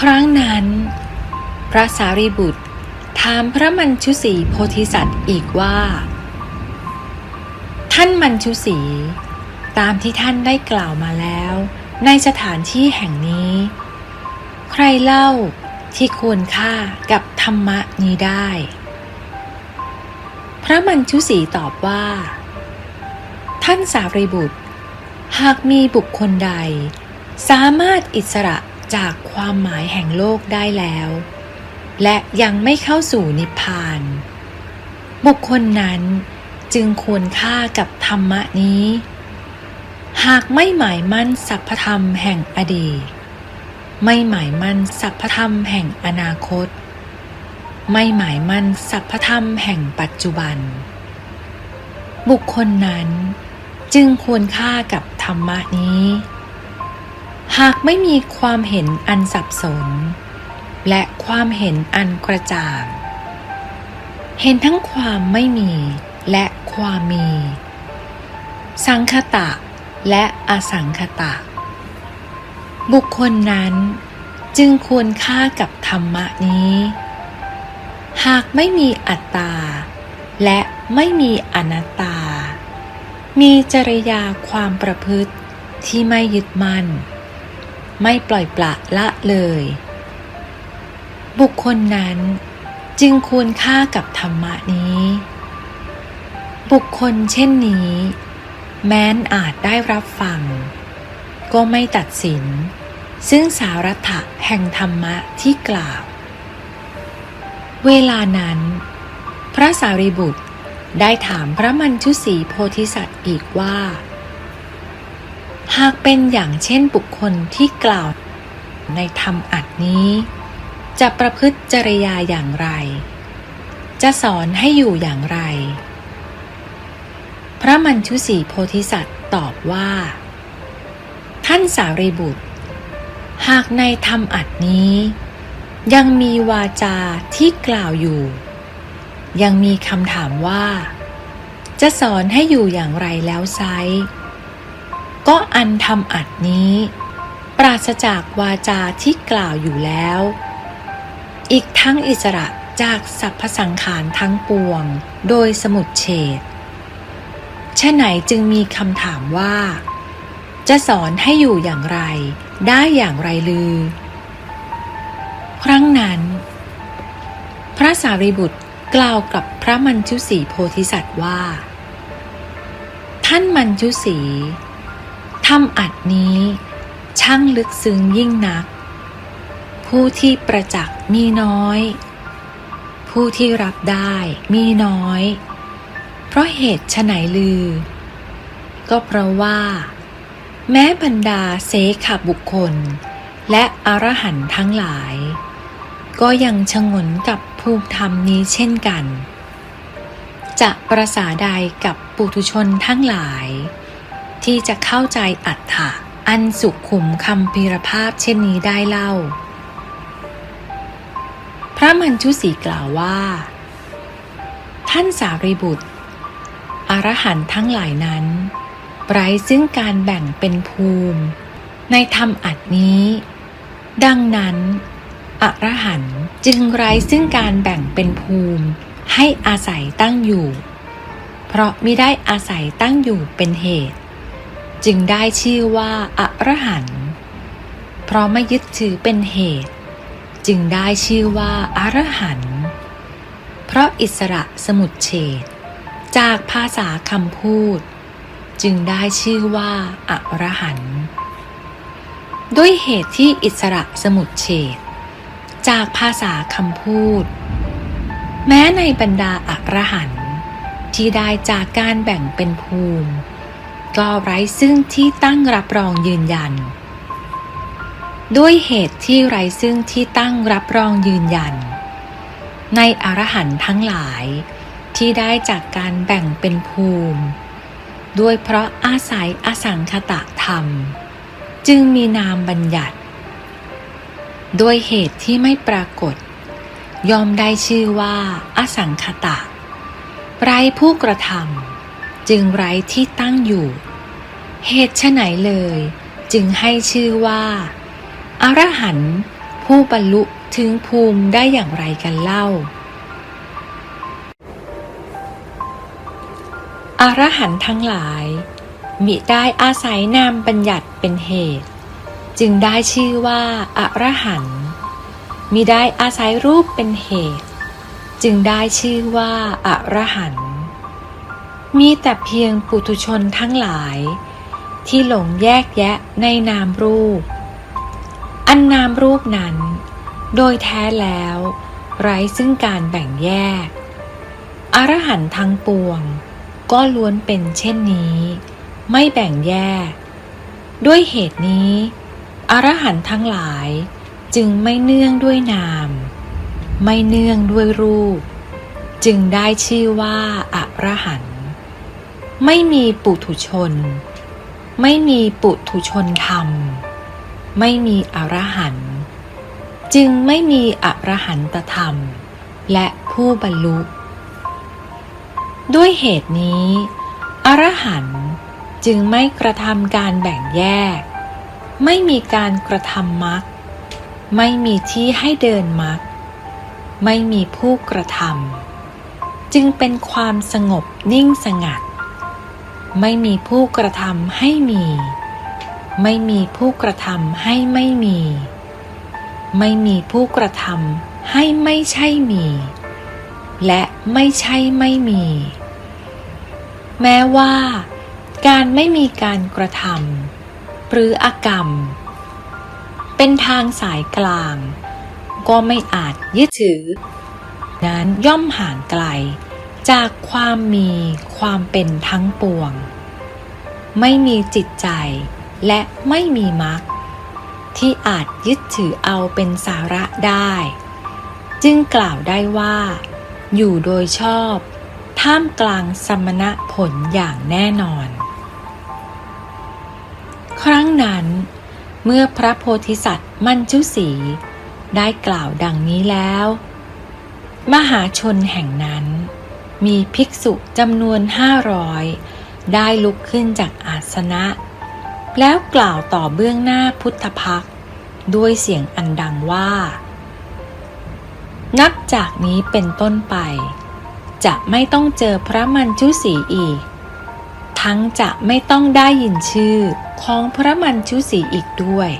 ครั้งนั้น พระสารีบุตรถามพระมัญชุสีโพธิสัตว์อีกว่า ท่านมัญชุสีตามที่ท่านได้กล่าวมาแล้ว ในสถานที่แห่งนี้ ใครเล่าที่ควรค่ากับธรรมะนี้ได้ พระมัญชุสีตอบว่า ท่านสารีบุตร หากมีบุคคลใด สามารถอิสระ จากความหมายแห่งโลกได้แล้ว และยังไม่เข้าสู่นิพพาน บุคคลนั้นจึงควรค่ากับธรรมะนี้ หากไม่หมายมั่นสัพพธรรมแห่งอดีต ไม่หมายมั่นสัพพธรรมแห่งอนาคต ไม่หมายมั่นสัพพธรรมแห่งปัจจุบัน บุคคลนั้นจึงควรค่ากับธรรมะนี้ หากไม่มีความเห็นอันสับสน และความเห็นอันกระจ่าง เห็นทั้งความไม่มีและความมี สังคตะและอสังคตะ บุคคลนั้นจึงควรค่ากับธรรมะนี้ หากไม่มีอัตตา และไม่มีอนัตตา มีจริยาความประพฤติที่ไม่ยึดมั่น ไม่ปล่อยปละละเลย บุคคลนั้นจึงควรค่ากับธรรมะนี้ บุคคลเช่นนี้ แม้นอาจได้รับฟัง ก็ไม่ตัดสิน ซึ่งสารัตะแห่งธรรมะที่กล่าว เวลานั้น พระสารีบุตรได้ถามพระมัญชุสีโพธิสัตว์อีกว่า หากเป็นอย่างเช่นบุคคลที่กล่าวในธรรมอัดนี้ จะประพฤติจริยาอย่างไร จะสอนให้อยู่อย่างไร พระมัญชุสีโพธิสัตว์ตอบว่า ท่านสารีบุตร หากในธรรมอัดนี้ ยังมีวาจาที่กล่าวอยู่ ยังมีคำถามว่า จะสอนให้อยู่อย่างไรแล้วไซ ก็อันทำอัดนี้ ปราศจากวาจาที่กล่าวอยู่แล้ว อีกทั้งอิสระจากสรรพสังขารทั้งปวง โดยสมุดเฉดชะไหนจึงมีคำถามว่า จะสอนให้อยู่อย่างไร ได้อย่างไรลือ ครั้งนั้น พระสารีบุตรกล่าวกับพระมัญชุสีโพธิสัตว์ว่า ท่านมัญชุสี ทำอัดนี้ช่างลึกซึ้งยิ่งนัก ผู้ที่ประจักษ์มีน้อย ผู้ที่รับได้มีน้อย เพราะเหตุไฉนลือ ก็เพราะว่า แม้บรรดาเสขบุคคล และอรหันต์ทั้งหลาย ก็ยังชงนกับภูมิธรรมนี้เช่นกัน จะประสาใดกับปุถุชนทั้งหลาย ที่จะเข้าใจอัตถะอันสุขุมคำพีรภาพเช่นนี้ได้เล่า พระมัญชุสีกล่าวว่า ท่านสารีบุตร อรหันทั้งหลายนั้นไร้ซึ่งการแบ่งเป็นภูมิ ในธรรมอัดนี้ ดังนั้นอรหันจึงไร้ซึ่งการแบ่งเป็นภูมิให้อาศัยตั้งอยู่ เพราะมิได้อาศัยตั้งอยู่เป็นเหตุ จึงได้ชื่อว่าอรหันต์เพราะไม่ยึดถือเป็นเหตุ จึงได้ชื่อว่าอรหันต์เพราะอิสระสมุดเฉดจากภาษาคำพูด จึงได้ชื่อว่าอรหันต์ด้วยเหตุที่อิสระสมุดเฉดจากภาษาคำพูด แม้ในบรรดาอรหันต์ที่ได้จากการแบ่งเป็นภูมิ ก็ไร้ซึ่งที่ตั้งรับรองยืนยัน ด้วยเหตุที่ไร้ซึ่งที่ตั้งรับรองยืนยัน ในอรหันต์ทั้งหลายที่ได้จากการแบ่งเป็นภูมิ ด้วยเพราะอาศัยอสังคตะธรรม จึงมีนามบัญญัติ ด้วยเหตุที่ไม่ปรากฏ ยอมได้ชื่อว่าอสังคตะไร้ผู้กระทำ จึงไร้ที่ตั้งอยู่ เหตุไฉนเลย จึงให้ชื่อว่าอรหันต์ผู้บรรลุถึงภูมิได้อย่างไรกันเล่าอรหันต์ทั้งหลาย มิได้อาศัยนามบัญญัติเป็นเหตุ จึงได้ชื่อว่าอรหันต์มิได้อาศัยรูปเป็นเหตุ จึงได้ชื่อว่าอรหันต์ มีแต่เพียงปุถุชนทั้งหลาย ที่หลงแยกแยะในนามรูป อันนามรูปนั้น โดยแท้แล้ว ไร้ซึ่งการแบ่งแยก อรหันต์ทั้งปวง ก็ล้วนเป็นเช่นนี้ ไม่แบ่งแยก ด้วยเหตุนี้ อรหันต์ทั้งหลายจึงไม่เนื่องด้วยนาม ไม่เนื่องด้วยรูป จึงได้ชื่อว่าอรหันต์ ไม่มีปุถุชน ไม่มีปุถุชนธรรม ไม่มีอรหันต์จึงไม่มีอรหันตธรรม และผู้บรรลุ ด้วยเหตุนี้ อรหันต์จึงไม่กระทำการแบ่งแยก ไม่มีการกระทำมรรคไม่มีที่ให้เดินมรรคไม่มีผู้กระทำจึงเป็นความสงบนิ่งสงัด ไม่มีผู้กระทำให้มี ไม่มีผู้กระทำให้ไม่มี ไม่มีผู้กระทำให้ไม่ใช่มี และไม่ใช่ไม่มี แม้ว่า การไม่มีการกระทำหรืออากรรม เป็นทางสายกลาง ก็ไม่อาจยึดถือ นั้นย่อมห่างไกล จากความมีความเป็นทั้งปวง ไม่มีจิตใจและไม่มีมรรคที่อาจยึดถือเอาเป็นสาระได้ จึงกล่าวได้ว่า อยู่โดยชอบ ท่ามกลางสมณะผลอย่างแน่นอน ครั้งนั้น เมื่อพระโพธิสัตว์มัญจุสีได้กล่าวดังนี้แล้ว มหาชนแห่งนั้น มีภิกษุจำนวนห้าร้อยได้ลุกขึ้นจากอาสนะ แล้วกล่าวต่อเบื้องหน้าพุทธพักด้วยเสียงอันดังว่า นับจากนี้เป็นต้นไป จะไม่ต้องเจอพระมัญจุสีอีก ทั้งจะไม่ต้องได้ยินชื่อของพระมัญชุสีอีกด้วย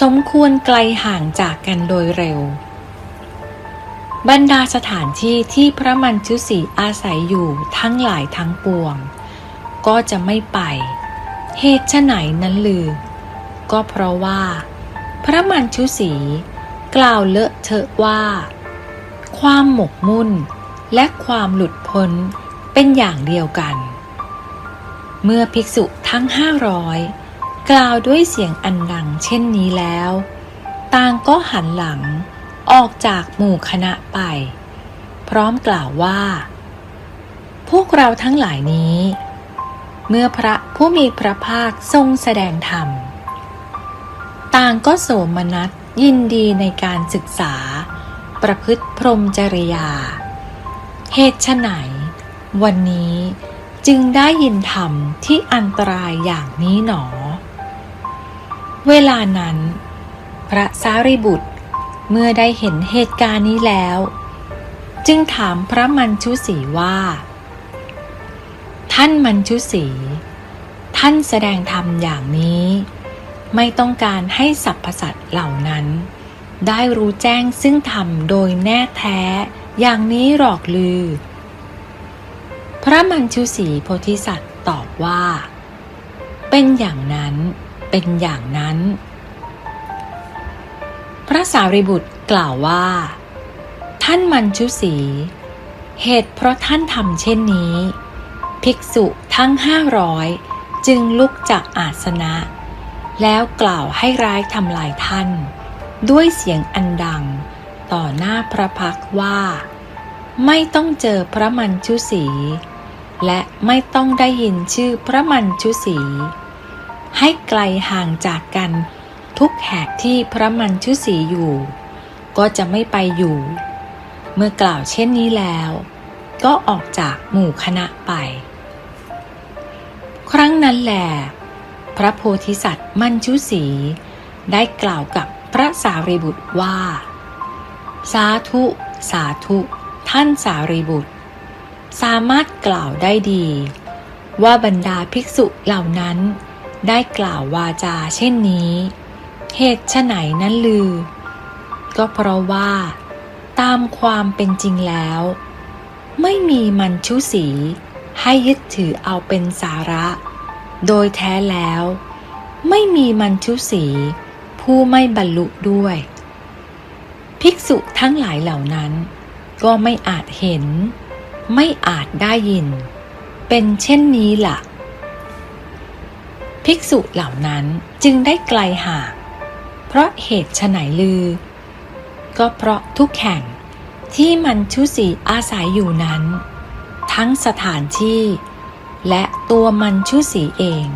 สมควรไกลห่างจากกันโดยเร็ว บรรดาสถานที่ที่พระมัญชุสีอาศัยอยู่ทั้งหลายทั้งปวง ก็จะไม่ไป เหตุไฉนนั้นลือ ก็เพราะว่า พระมัญชุสีกล่าวเลอะเทอะว่า ความหมกมุ่นและความหลุดพ้นเป็นอย่างเดียวกัน เมื่อภิกษุทั้งห้าร้อยกล่าวด้วยเสียงอันดังเช่นนี้แล้ว ต่างก็หันหลัง ออกจากหมู่คณะไป พร้อมกล่าวว่า พวกเราทั้งหลายนี้ เมื่อพระผู้มีพระภาคทรงแสดงธรรม ต่างก็โสมนัสยินดีในการศึกษา ประพฤติพรหมจริยา เหตุไฉนวันนี้จึงได้ยินธรรมที่อันตรายอย่างนี้หนอ เวลานั้น พระสารีบุตร เมื่อได้เห็นเหตุการณ์นี้แล้ว จึงถามพระมัญชุสีว่า ท่านมัญชุสีท่านแสดงธรรมอย่างนี้ ไม่ต้องการให้สรรพสัตว์เหล่านั้น ได้รู้แจ้งซึ่งธรรมโดยแน่แท้อย่างนี้หรอกลือ พระมัญชุสีโพธิสัตว์ตอบว่า เป็นอย่างนั้นเป็นอย่างนั้น ระสารีบุตรกล่าวว่า ท่านมัญชุสี เหตุเพราะท่านทำเช่นนี้ ภิกษุทั้งห้าร้อยจึงลุกจากอาสนะ แล้วกล่าวให้ร้ายทำลายท่าน ด้วยเสียงอันดัง ต่อหน้าพระพักว่า ไม่ต้องเจอพระมัญชุสี และไม่ต้องได้ยินชื่อพระมัญชุสี ให้ไกลห่างจากกัน ทุกแห่งที่พระมัญชุสีอยู่ ก็จะไม่ไปอยู่ เมื่อกล่าวเช่นนี้แล้ว ก็ออกจากหมู่คณะไป ครั้งนั้นแหลพระโพธิสัตว์มัญชุสีได้กล่าวกับพระสารีบุตรว่า สาธุ สาธุ ท่านสารีบุตร สามารถกล่าวได้ดี ว่าบรรดาภิกษุเหล่านั้นได้กล่าววาจาเช่นนี้ เหตุไฉนนั้นลือ ก็เพราะว่า ตามความเป็นจริงแล้ว ไม่มีมันชุสี ให้ยึดถือเอาเป็นสาระ โดยแท้แล้ว ไม่มีมันชุสี ผู้ไม่บรรลุด้วย ภิกษุทั้งหลายเหล่านั้น ก็ไม่อาจเห็น ไม่อาจได้ยิน เป็นเช่นนี้ล่ะ ภิกษุเหล่านั้นจึงได้ไกลห่าง เพราะเหตุไฉนลือ ก็เพราะทุกแห่งที่มันชุสีอาศัยอยู่นั้น ทั้งสถานที่ และตัวมันชุสีเอง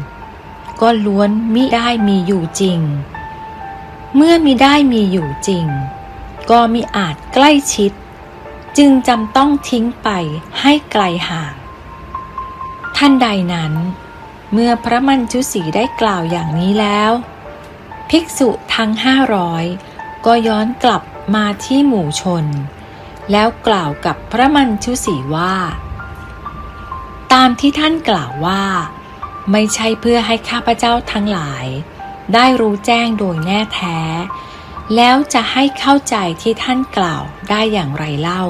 ก็ล้วนมิได้มีอยู่จริง เมื่อมิได้มีอยู่จริง ก็มิอาจใกล้ชิด จึงจำต้องทิ้งไปให้ไกลห่าง ท่านใดนั้น เมื่อพระมัญชุสีได้กล่าวอย่างนี้แล้ว ภิกษุทั้งห้าร้อยก็ย้อนกลับมาที่หมู่ชน แล้วกล่าวกับพระมัญชุสีว่า ตามที่ท่านกล่าวว่า ไม่ใช่เพื่อให้ข้าพเจ้าทั้งหลาย ได้รู้แจ้งโดยแน่แท้ แล้วจะให้เข้าใจที่ท่านกล่าวได้อย่างไรเล่า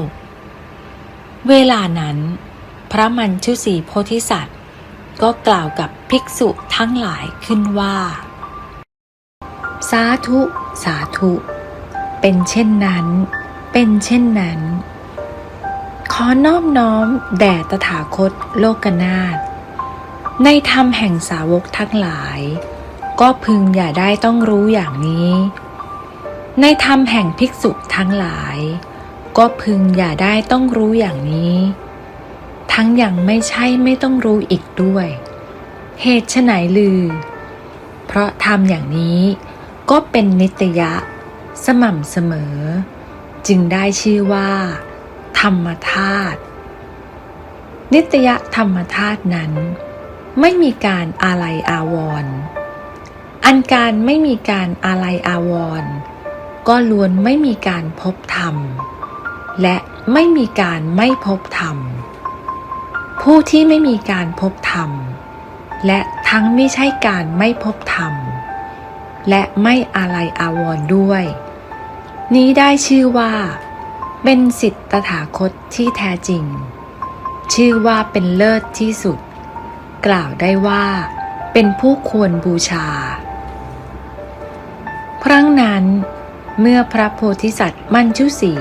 เวลานั้น พระมัญชุสีโพธิสัตว์ ก็กล่าวกับภิกษุทั้งหลายขึ้นว่า สาธุ สาธุ เป็นเช่นนั้น เป็นเช่นนั้น ขอนอบน้อมแด่ตถาคตโลกนาถในธรรมแห่งสาวกทั้งหลาย ก็พึงอย่าได้ต้องรู้อย่างนี้ ในธรรมแห่งภิกษุทั้งหลาย ก็พึงอย่าได้ต้องรู้อย่างนี้ ทั้งอยังไม่ใช่ไม่ต้องรู้อีกด้วย เหตุไฉนลือ เพราะทำอย่างนี้ ก็เป็นนิตยะ สม่ำเสมอ จึงได้ชื่อว่า ธรรมธาตุนิตยธรรมธาตุนั้น ไม่มีการอาลัยอาวรณ์อันการไม่มีการอาลัยอาวรณ์ก็ล้วนไม่มีการพบธรรม และไม่มีการไม่พบธรรม ผู้ที่ไม่มีการพบธรรม และทั้งไม่ใช่การไม่พบธรรม และไม่อาลัยอาวรณ์ด้วย นี้ได้ชื่อว่า เป็นสิทธตถาคตที่แท้จริง ชื่อว่าเป็นเลิศที่สุด กล่าวได้ว่า เป็นผู้ควรบูชา ครั้งนั้น เมื่อพระโพธิสัตว์มัญชุสี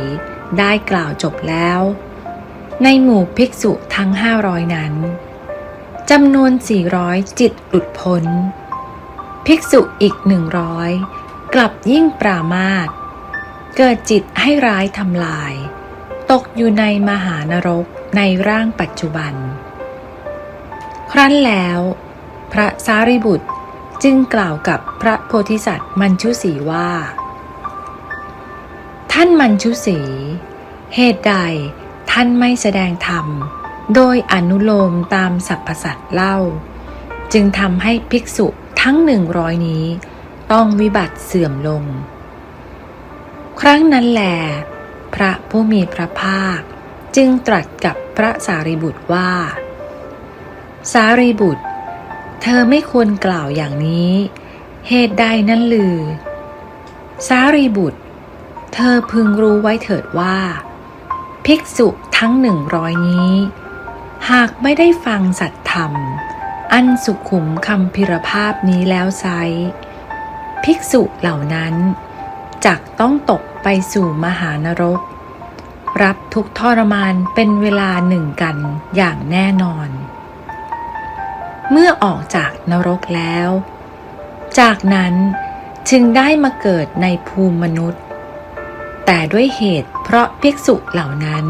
ได้กล่าวจบแล้ว ในหมู่ภิกษุทั้งห้าร้อยนั้นจำนวน400จิตหลุดพ้น ภิกษุอีกหนึ่งร้อยกลับยิ่งปรามาสเกิดจิตให้ร้ายทำลาย ตกอยู่ในมหานรกในร่างปัจจุบัน ครั้นแล้ว พระสารีบุตรจึงกล่าวกับพระโพธิสัตว์มัญชุสีว่า ท่านมัญชุสี เหตุใดท่านไม่แสดงธรรม โดยอนุโลมตามสรรพสัตว์เล่า จึงทำให้ภิกษุ ทั้งหนึ่งร้อยนี้ ต้องวิบัติเสื่อมลง ครั้งนั้นแหลพระผู้มีพระภาค จึงตรัสกับพระสารีบุตรว่า สารีบุตร เธอไม่ควรกล่าวอย่างนี้ เหตุใดนั้นลือ สารีบุตร เธอพึงรู้ไว้เถิดว่า ภิกษุทั้งหนึ่งร้อยนี้ หากไม่ได้ฟังสัตธรรม อันสุขุมคำพิรภาพนี้แล้วไซภิกษุเหล่านั้นจักต้องตกไปสู่มหานรก รับทุกทรมานเป็นเวลาหนึ่งกันอย่างแน่นอน เมื่อออกจากนรกแล้ว จากนั้นจึงได้มาเกิดในภูมิมนุษย์ แต่ด้วยเหตุเพราะภิกษุเหล่านั้น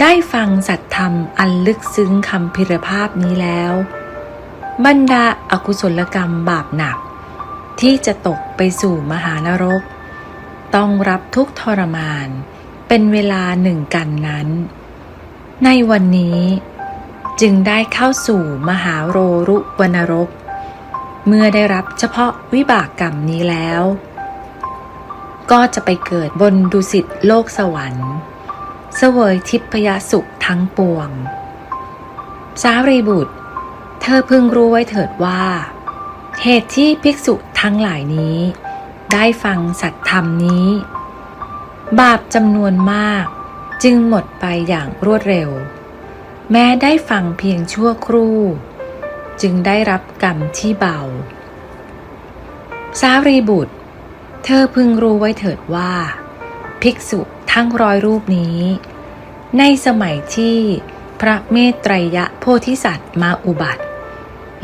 ได้ฟังสัตธรรมอันลึกซึ้งคำพิรภาพนี้แล้ว บรรดาอากุศลกรรมบาปหนัก ที่จะตกไปสู่มหานรก ต้องรับทุกทรมาน เป็นเวลาหนึ่งกันนั้น ในวันนี้จึงได้เข้าสู่มหาโรรุวนรก เมื่อได้รับเฉพาะวิบากกรรมนี้แล้ว ก็จะไปเกิดบนดุสิตโลกสวรรค์ เสวยทิพยสุขทั้งปวง สารีบุตร เธอพึงรู้ไว้เถิดว่า เหตุที่ภิกษุทั้งหลายนี้ ได้ฟังสัตธรรมนี้ บาปจำนวนมากจึงหมดไปอย่างรวดเร็ว แม้ได้ฟังเพียงชั่วครู่ จึงได้รับกรรมที่เบา สารีบุตร เธอพึงรู้ไว้เถิดว่า ภิกษุทั้งร้อยรูปนี้ ในสมัยที่พระเมตไตรยะโพธิสัตว์มาอุบัติ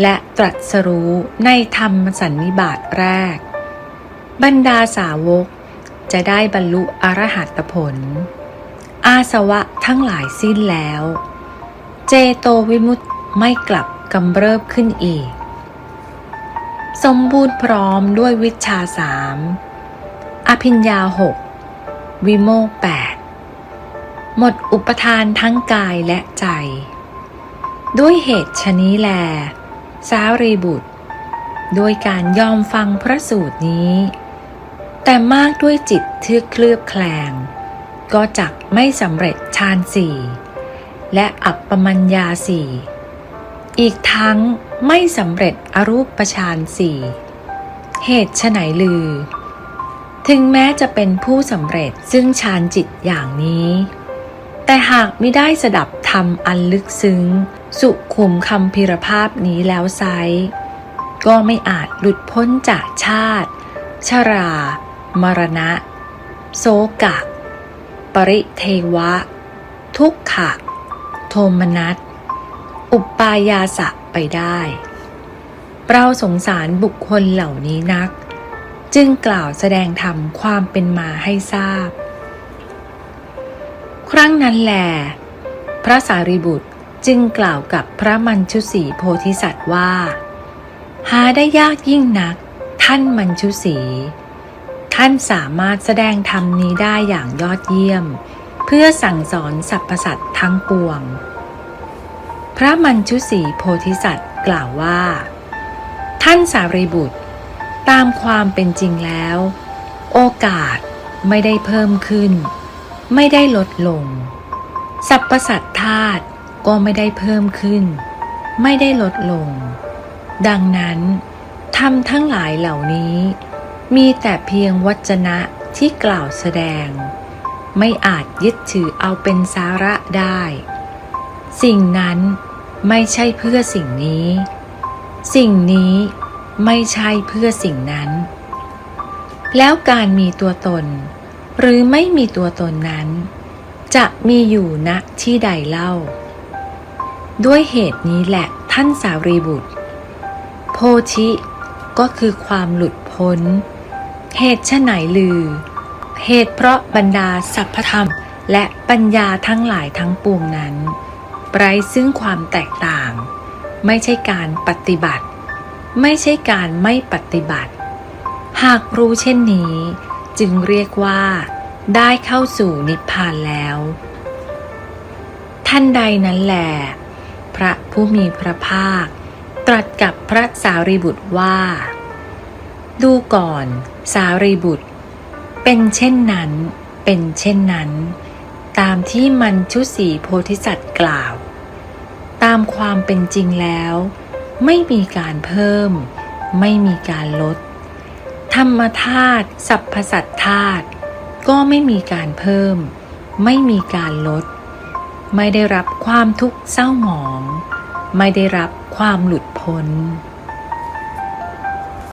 และตรัสรู้ในธรรมสันนิบาตแรก บรรดาสาวกจะได้บรรลุอรหัตผล อาสวะทั้งหลายสิ้นแล้ว เจโตวิมุตติไม่กลับกำเริบขึ้นอีก สมบูรณ์พร้อมด้วยวิชชาสามอภิญญาหกวิโมกแปดหมดอุปทานทั้งกายและใจ ด้วยเหตุชนี้แล สารีบุตร โดยการยอมฟังพระสูตรนี้ แต่มากด้วยจิตเทือกเคลือบแคลง ก็จักไม่สำเร็จฌานสี่และอัปปมัญญาสี่อีกทั้งไม่สำเร็จอรูปฌานสี่เหตุฉไฉนลือ ถึงแม้จะเป็นผู้สำเร็จซึ่งฌานจิตอย่างนี้ แต่หากไม่ได้สดับธรรมอันลึกซึ้ง สุขุมคำพิรภาพนี้แล้วไซก็ไม่อาจหลุดพ้นจากชาติ ชรา มรณะโสกะ ปริเทวะ ทุกขะ โทมนัส อุปปายาสะไปได้เราสงสารบุคคลเหล่านี้นัก จึงกล่าวแสดงธรรมความเป็นมาให้ทราบ ครั้งนั้นแหลพระสารีบุตรจึงกล่าวกับพระมัญชุสีโพธิสัตว์ว่า หาได้ยากยิ่งนัก ท่านมัญชุสีท่านสามารถแสดงธรรมนี้ได้อย่างยอดเยี่ยม เพื่อสั่งสอนสรรพสัตว์ทั้งปวง พระมัญชุสีโพธิสัตว์กล่าวว่า ท่านสารีบุตร ตามความเป็นจริงแล้ว โอกาสไม่ได้เพิ่มขึ้น ไม่ได้ลดลง สรรพสัตว์ธาตุก็ไม่ได้เพิ่มขึ้น ไม่ได้ลดลง ดังนั้นธรรมทั้งหลายเหล่านี้ มีแต่เพียงวจนะที่กล่าวแสดง ไม่อาจยึดถือเอาเป็นสาระได้ สิ่งนั้นไม่ใช่เพื่อสิ่งนี้ สิ่งนี้ไม่ใช่เพื่อสิ่งนั้น แล้วการมีตัวตน หรือไม่มีตัวตนนั้น จะมีอยู่ณที่ใดเล่า ด้วยเหตุนี้แหละท่านสารีบุตร โพธิก็คือความหลุดพ้น เหตุชะไฉนลือ เหตุเพราะบรรดาสัพพธรรมและปัญญาทั้งหลายทั้งปวงนั้น ไร้ซึ่งความแตกต่าง ไม่ใช่การปฏิบัติ ไม่ใช่การไม่ปฏิบัติ หากรู้เช่นนี้ จึงเรียกว่า ได้เข้าสู่นิพพานแล้ว ท่านใดนั้นแหลพระผู้มีพระภาค ตรัสกับพระสารีบุตรว่า ดูก่อนสารีบุตร เป็นเช่นนั้น เป็นเช่นนั้น ตามที่มันชุสีโพธิสัตว์กล่าว ตามความเป็นจริงแล้ว ไม่มีการเพิ่ม ไม่มีการลด ธรรมธาตุสัพพสัตธาตุก็ไม่มีการเพิ่ม ไม่มีการลด ไม่ได้รับความทุกข์เศร้าหมอง ไม่ได้รับความหลุดพ้น